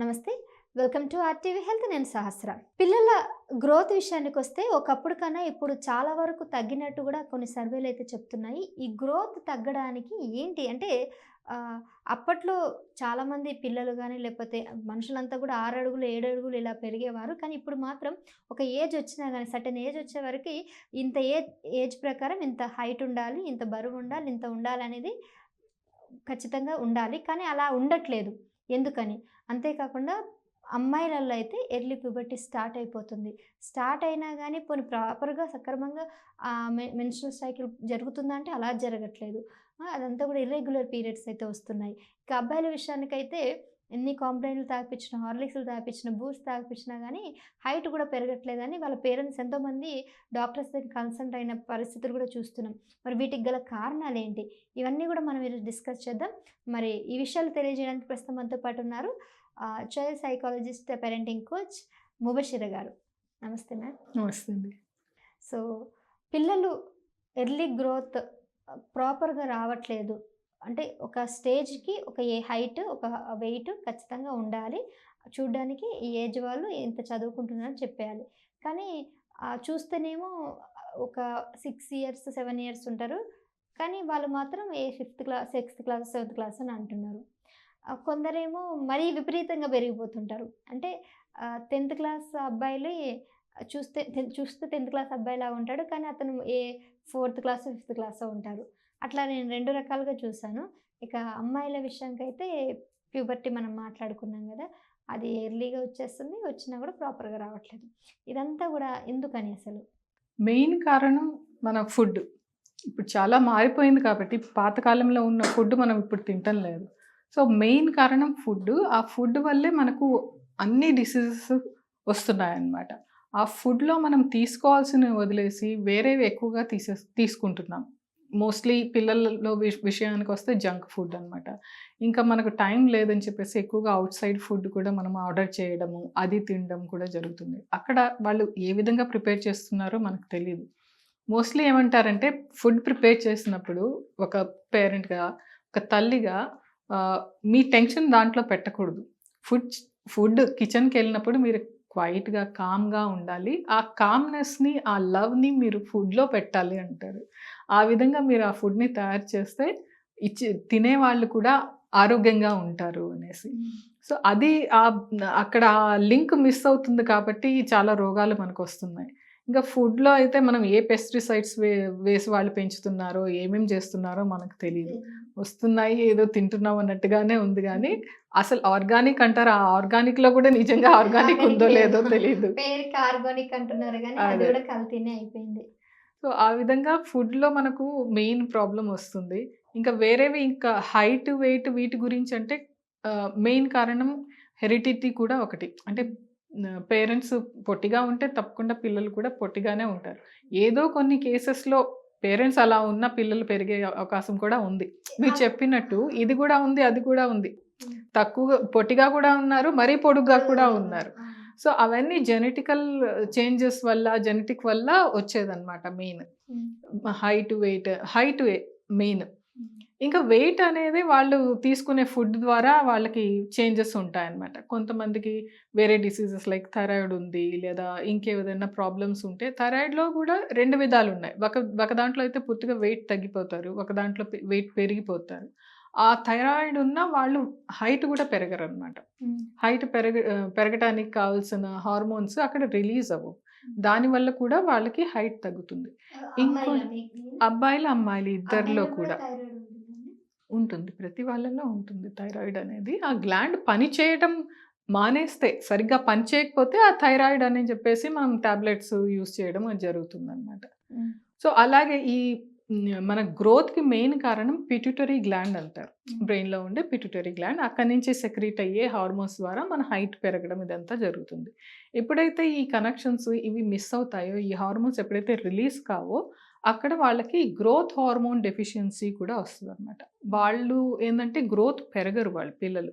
నమస్తే. Welcome to RTV health నేను సహస్ర. పిల్లల గ్రోత్ విషయానికి వస్తే ఒకప్పుడు కన్నా ఇప్పుడు చాలా వరకు తగ్గినట్టు కూడా కొన్ని సర్వేలు అయితే చెప్తున్నాయి. ఈ గ్రోత్ తగ్గడానికి ఏంటి? అంటే అప్పట్లో చాలామంది పిల్లలు కానీ లేకపోతే మనుషులంతా కూడా ఆరు అడుగులు ఏడు అడుగులు ఇలా పెరిగేవారు. కానీ ఇప్పుడు మాత్రం ఒక ఏజ్ వచ్చినా కానీ సటన్ ఏజ్ వచ్చే వరకు ఇంత ఏజ్ ఏజ్ ప్రకారం ఇంత హైట్ ఉండాలి ఇంత బరువు ఉండాలి ఇంత ఉండాలి అనేది ఖచ్చితంగా ఉండాలి. కానీ అలా ఉండట్లేదు. ఎందుకని? అంతేకాకుండా అమ్మాయిలలో అయితే ఎర్లీ ప్యూబర్టీ స్టార్ట్ అయిపోతుంది. స్టార్ట్ అయినా కానీ కొన్ని ప్రాపర్గా సక్రమంగా మెన్స్ట్రల్ సైకిల్ జరుగుతుందా అంటే అలా జరగట్లేదు. అదంతా కూడా ఇర్రెగ్యులర్ పీరియడ్స్ అయితే వస్తున్నాయి. ఇక అబ్బాయిల విషయానికైతే ఎన్ని కాంప్లైంట్లు తాగిపించిన హార్లిక్స్లు తాగిపించిన బూస్ట్ తాగిపించినా కానీ హైట్ కూడా పెరగట్లేదని వాళ్ళ పేరెంట్స్ ఎంతోమంది డాక్టర్స్ దగ్గర కన్సల్ట్ అయిన పరిస్థితులు కూడా చూస్తున్నాం. మరి వీటికి గల కారణాలు ఏంటి? ఇవన్నీ కూడా మనం ఈరోజు డిస్కస్ చేద్దాం. మరి ఈ విషయాలు తెలియజేయడానికి ప్రస్తుతం మనతో పాటు ఉన్నారు child psychologist parenting coach Mubashira garu. నమస్తే మ్యామ్. నమస్తే సో పిల్లలు ఎర్లీ గ్రోత్ ప్రాపర్గా రావట్లేదు. అంటే ఒక స్టేజ్కి ఒక ఏ హైట్ ఒక వెయిట్ ఖచ్చితంగా ఉండాలి. చూడ్డానికి ఈ ఏజ్ వాళ్ళు ఇంత చదువుకుంటున్నారని చెప్పేయాలి కానీ చూస్తేనేమో ఒక సిక్స్ ఇయర్స్ సెవెన్ ఇయర్స్ ఉంటారు. కానీ వాళ్ళు మాత్రం ఏ fifth class sixth class seventh class అని అంటున్నారు. కొందరేమో మరీ విపరీతంగా పెరిగిపోతుంటారు. అంటే టెన్త్ క్లాస్ అబ్బాయిలు చూస్తే చూస్తే టెన్త్ క్లాస్ అబ్బాయిలా ఉంటాడు. కానీ అతను ఏ ఫోర్త్ క్లాస్ ఫిఫ్త్ క్లాస్ ఉంటారు. అట్లా నేను రెండు రకాలుగా చూశాను ఇక అమ్మాయిల విషయానికైతే ప్యూబర్టీ మనం మాట్లాడుకున్నాం కదా అది ఎర్లీగా వచ్చేస్తుంది వచ్చినా కూడా ప్రాపర్గా రావట్లేదు. ఇదంతా కూడా ఎందుకని అసలు? మెయిన్ కారణం మన ఫుడ్. ఇప్పుడు చాలా మారిపోయింది కాబట్టి పాతకాలంలో ఉన్న ఫుడ్ మనం ఇప్పుడు తింటం లేదు. సో మెయిన్ కారణం ఫుడ్ ఆ ఫుడ్ వల్లే మనకు అన్ని డిసీజెస్ వస్తున్నాయన్నమాట. ఆ ఫుడ్లో మనం తీసుకోవాల్సినవి వదిలేసి వేరేవి ఎక్కువగా తీసే తీసుకుంటున్నాం. మోస్ట్లీ పిల్లలలో విషయానికి వస్తే జంక్ ఫుడ్ అన్నమాట. ఇంకా మనకు టైం లేదని చెప్పేసి ఎక్కువగా అవుట్ సైడ్ ఫుడ్ కూడా మనం ఆర్డర్ చేయడము అది తినడం కూడా జరుగుతుంది. అక్కడ వాళ్ళు ఏ విధంగా ప్రిపేర్ చేస్తున్నారో మనకు తెలియదు మోస్ట్లీ ఏమంటారంటే ఫుడ్ ప్రిపేర్ చేసినప్పుడు ఒక పేరెంట్గా ఒక తల్లిగా మీ టెన్షన్ దాంట్లో పెట్టకూడదు. ఫుడ్ ఫుడ్ కిచెన్కి వెళ్ళినప్పుడు మీరు క్వైట్గా కామ్గా ఉండాలి. ఆ కామ్నెస్ని ఆ లవ్ని మీరు ఫుడ్లో పెట్టాలి అంటారు. ఆ విధంగా మీరు ఆ ఫుడ్ని తయారు చేస్తే ఇచ్చి తినే వాళ్ళు కూడా ఆరోగ్యంగా ఉంటారు అనేసి. సో అది ఆ అక్కడ ఆ లింక్ మిస్ అవుతుంది కాబట్టి చాలా రోగాలు మనకు వస్తున్నాయి. ఇంకా ఫుడ్లో అయితే మనం ఏ పెస్టిసైడ్స్ వే వేసి వాళ్ళు పెంచుతున్నారో ఏమేమి చేస్తున్నారో మనకు తెలియదు వస్తున్నాయి ఏదో తింటున్నాం అన్నట్టుగానే ఉంది కానీ అసలు ఆర్గానిక్ అంటారు? ఆ ఆర్గానిక్లో కూడా నిజంగా ఆర్గానిక్ ఉందో లేదో. తెలియదు పేరుకి ఆర్గానిక్ అంటున్నారు కానీ అది అదే. కూడా కల్తీనే అయిపోయింది. సో ఆ విధంగా ఫుడ్లో మనకు మెయిన్ ప్రాబ్లం వస్తుంది. ఇంకా వేరేవి ఇంకా హైట్ వెయిట్ వీటి గురించి అంటే మెయిన్ కారణం హెరిడిటీ కూడా ఒకటి. అంటే పేరెంట్స్ పొట్టిగా ఉంటే తప్పకుండా పిల్లలు కూడా పొట్టిగానే ఉంటారు. ఏదో కొన్ని కేసెస్లో పేరెంట్స్ అలా ఉన్న పిల్లలు పెరిగే అవకాశం కూడా ఉంది. మీరు చెప్పినట్టు ఇది కూడా ఉంది అది కూడా ఉంది. తక్కువ పొట్టిగా కూడా ఉన్నారు మరీ పొడుగ్గా కూడా ఉన్నారు. సో అవన్నీ జెనెటికల్ చేంజెస్ వల్ల జెనెటిక్ వల్ల వచ్చేదన్నమాట main. Height weight height main. ఇంకా వెయిట్ అనేది వాళ్ళు తీసుకునే ఫుడ్ ద్వారా వాళ్ళకి చేంజెస్ ఉంటాయన్నమాట. కొంతమందికి వేరే డిసీజెస్ లైక్ థైరాయిడ్ ఉంది లేదా ఇంకేదైనా ప్రాబ్లమ్స్ ఉంటే థైరాయిడ్లో కూడా రెండు విధాలు ఉన్నాయి ఒక ఒక దాంట్లో అయితే పూర్తిగా వెయిట్ తగ్గిపోతారు ఒక దాంట్లో వెయిట్ పెరిగిపోతారు. ఆ థైరాయిడ్ ఉన్న వాళ్ళు హైట్ కూడా పెరగరు అనమాట హైట్ పెరగ పెరగటానికి కావాల్సిన హార్మోన్స్ అక్కడ రిలీజ్ అవ్వవు. దానివల్ల కూడా వాళ్ళకి హైట్ తగ్గుతుంది. ఇంకో- అబ్బాయిలు అమ్మాయిలు ఇద్దరిలో కూడా ఉంటుంది. ప్రతి వాళ్ళలో ఉంటుంది థైరాయిడ్ అనేది. ఆ గ్లాండ్ పని చేయడం మానేస్తే సరిగ్గా పని చేయకపోతే ఆ థైరాయిడ్ అని చెప్పేసి మనం టాబ్లెట్స్ యూస్ చేయడం అది జరుగుతుంది అనమాట సో అలాగే ఈ మన గ్రోత్కి మెయిన్ కారణం పిట్యూటరీ గ్లాండ్ అంటారు. బ్రెయిన్లో ఉండే పిట్యూటరీ గ్లాండ్. అక్కడి నుంచి సెక్రీట్ అయ్యే హార్మోన్స్ ద్వారా మన హైట్ పెరగడం ఇదంతా జరుగుతుంది. ఎప్పుడైతే ఈ కనెక్షన్స్ ఇవి మిస్ అవుతాయో ఈ హార్మోన్స్ ఎప్పుడైతే రిలీజ్ కావో అక్కడ వాళ్ళకి గ్రోత్ హార్మోన్ డెఫిషియన్సీ కూడా వస్తుంది అనమాట వాళ్ళు ఏంటంటే గ్రోత్ పెరగరు వాళ్ళు పిల్లలు.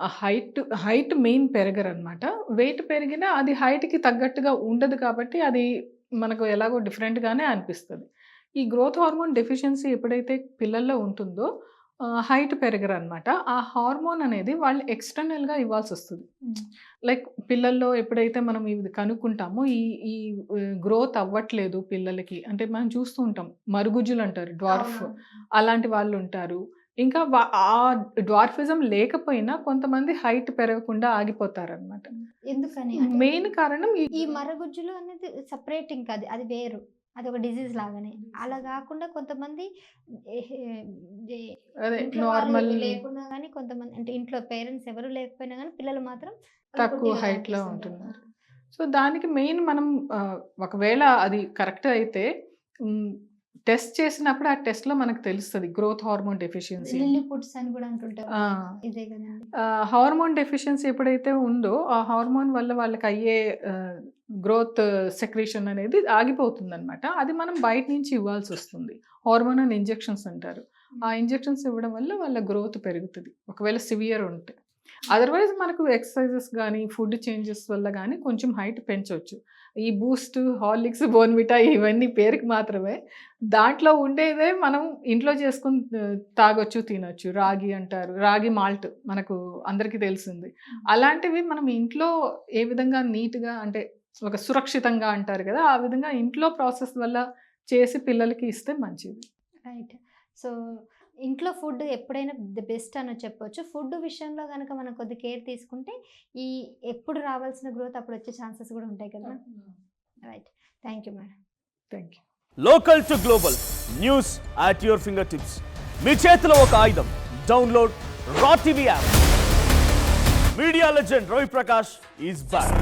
ఆ హైట్ హైట్ మెయిన్ పెరగరు అనమాట వెయిట్ పెరిగినా అది హైట్కి తగ్గట్టుగా ఉండదు కాబట్టి అది మనకు ఎలాగో డిఫరెంట్గానే అనిపిస్తుంది. ఈ గ్రోత్ హార్మోన్ డెఫిషియన్సీ ఎప్పుడైతే పిల్లల్లో ఉంటుందో హైట్ పెరగరు అనమాట ఆ హార్మోన్ అనేది వాళ్ళు ఎక్స్టర్నల్గా ఇవ్వాల్సి వస్తుంది లైక్ పిల్లల్లో ఎప్పుడైతే మనం ఇది కనుక్కుంటామో ఈ ఈ గ్రోత్ అవ్వట్లేదు పిల్లలకి. అంటే మనం చూస్తూ ఉంటాం. మరుగుజ్జులు అంటారు డ్వార్ఫ్ అలాంటి వాళ్ళు ఉంటారు ఇంకా ఆ డ్వార్ఫిజం లేకపోయినా కొంతమంది హైట్ పెరగకుండా ఆగిపోతారు అనమాట ఎందుకని మెయిన్ కారణం ఈ ఈ మరగుజ్జులు అనేది సపరేట్ ఇంకా అది అది వేరు. అది ఒక డిజీజ్ లాగానే అలా కాకుండా కొంతమంది నార్మల్ లేకున్నా కానీ కొంతమంది అంటే ఇంట్లో పేరెంట్స్ ఎవరు లేకపోయినా కానీ పిల్లలు మాత్రం తక్కువ height లో. ఉంటున్నారు. సో దానికి మెయిన్ మనం ఒకవేళ అది కరెక్ట్ అయితే టెస్ట్ చేసినప్పుడు ఆ టెస్ట్లో మనకు తెలుస్తుంది గ్రోత్ హార్మోన్ డెఫిషియన్సీ అని. కూడా అంటుంటారు ఇదే కదండి. హార్మోన్ డెఫిషియన్సీ ఎప్పుడైతే ఉందో ఆ హార్మోన్ వల్ల వాళ్ళకి అయ్యే గ్రోత్ సెక్రేషన్ అనేది ఆగిపోతుంది అనమాట అది మనం బయట నుంచి ఇవ్వాల్సి వస్తుంది. హార్మోనల్ ఇంజెక్షన్స్ అంటారు. ఆ ఇంజెక్షన్స్ ఇవ్వడం వల్ల వాళ్ళ గ్రోత్ పెరుగుతుంది. ఒకవేళ సివియర్ ఉంటే. అదర్వైజ్ మనకు ఎక్సర్సైజెస్ కానీ ఫుడ్ చేంజెస్ వల్ల కానీ కొంచెం హైట్ పెంచవచ్చు ఈ బూస్ట్ హార్లిక్స్ బోన్విటా ఇవన్నీ పేరుకి మాత్రమే. దాంట్లో ఉండేదే మనం ఇంట్లో చేసుకుని తాగొచ్చు తినొచ్చు. రాగి అంటారు. రాగి మాల్ట్ మనకు అందరికీ తెలిసింది. అలాంటివి మనం ఇంట్లో ఏ విధంగా నీట్గా అంటే ఒక సురక్షితంగా అంటారు కదా ఆ విధంగా ఇంట్లో ప్రాసెస్ వల్ల చేసి పిల్లలకి ఇస్తే మంచిది. రైట్ సో ఇంట్లో ఫుడ్ ఎప్పుడైనా ది బెస్ట్ అని చెప్పొచ్చు. ఫుడ్ విషయంలో కనుక మనం కొద్ది కేర్ తీసుకుంటే ఈ ఎప్పుడు రావాల్సిన గ్రోత్ అప్పుడు వచ్చే ఛాన్సెస్ కూడా ఉంటాయి కదా right. Thank you madam thank you. Local to global news at your finger tips. మీ చేతిలో ఒక ఆయుధం. Download Raw TV app. Media legend Ravi Prakash is back.